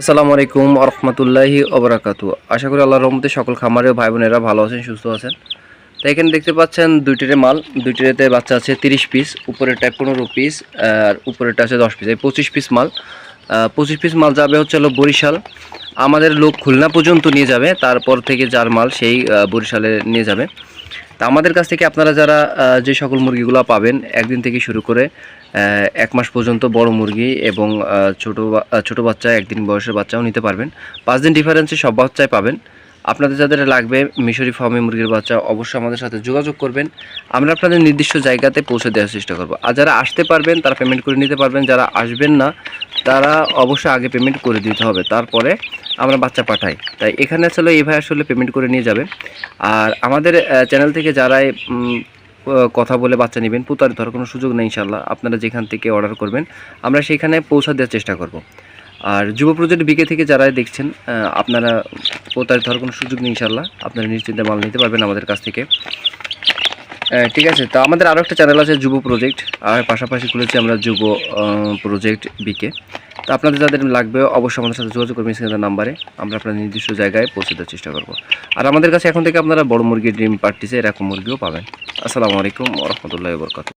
আসসালামু আলাইকুম রহমতুল্লাহি ওবরাকাতু আশা করি আল্লাহর রহমতে সকল খামারে ভাই বোনেরা ভালো আছেন, সুস্থ আছেন। তো এখানে দেখতে পাচ্ছেন দুইটিরে মাল, দুইটিরেতে বাচ্চা আছে তিরিশ পিস উপরেরটায় পনেরো পিস, আর উপরেরটা আছে দশ পিস, এই পঁচিশ পিস মাল। পঁচিশ পিস মাল যাবে হচ্ছে হলো বরিশাল। আমাদের লোক খুলনা পর্যন্ত নিয়ে যাবে, তারপর থেকে যার মাল সেই বরিশালে নিয়ে যাবে। তা আমাদের কাছ থেকে আপনারা যারা যে সকল মুরগিগুলো পাবেন, একদিন থেকে শুরু করে এক মাস পর্যন্ত বড় মুরগি এবং ছোট ছোট বাচ্চা, একদিন বয়সের বাচ্চাও নিতে পারবেন। পাঁচ দিন ডিফারেন্সে সব বাচ্চায় পাবেন। আপনাদের যাদের লাগবে মিশরি ফার্মে মুরগির বাচ্চা, অবশ্যই আমাদের সাথে যোগাযোগ করবেন। আমরা আপনাদের নির্দিষ্ট জায়গাতে পৌঁছে দেওয়ার চেষ্টা করব। আর যারা আসতে পারবেন, তারা পেমেন্ট করে নিতে পারবেন। যারা আসবেন না, তারা অবশ্যই আগে পেমেন্ট করে দিতে হবে। তারপরে আমরা বাচ্চা পাঠাই। তাই এখানে আসলে এই ভাই আসলে পেমেন্ট করে নিয়ে যাবে। আর আমাদের চ্যানেল থেকে যারাই কথা বলে বাচ্চা নেবেন, প্রতারিত হওয়ার কোনো সুযোগ নেই ইনশাল্লাহ আপনারা যেখান থেকে অর্ডার করবেন, আমরা সেখানে পৌঁছা দেওয়ার চেষ্টা করব। আর যুব প্রজেক্ট বিকে থেকে যারা দেখছেন আপনারা প্রতারিত হওয়ার কোনো সুযোগ নেই ইনশাল্লাহ আপনারা নিশ্চিন্তে মাল নিতে পারবেন আমাদের কাছ থেকে। ঠিক আছে, তো আমাদের আরও একটা চ্যানেল আছে যুব প্রজেক্ট, আর পাশাপাশি খুলেছি আমরা যুব প্রজেক্ট বিকে। তো আপনাদের যাদের লাগবে, অবশ্যই আমাদের সাথে যোগাযোগ করবেন স্ক্রিনের নাম্বারে। আমরা আপনার নির্দিষ্ট জায়গায় পৌঁছে দেওয়ার চেষ্টা করব। আর আমাদের কাছে এখন থেকে আপনারা বড় মুরগির ডিম পার্টিসে এরকম মুরগিও পাবেন। আসসালামু আলাইকুম রহমতুল্লাহ বরকাত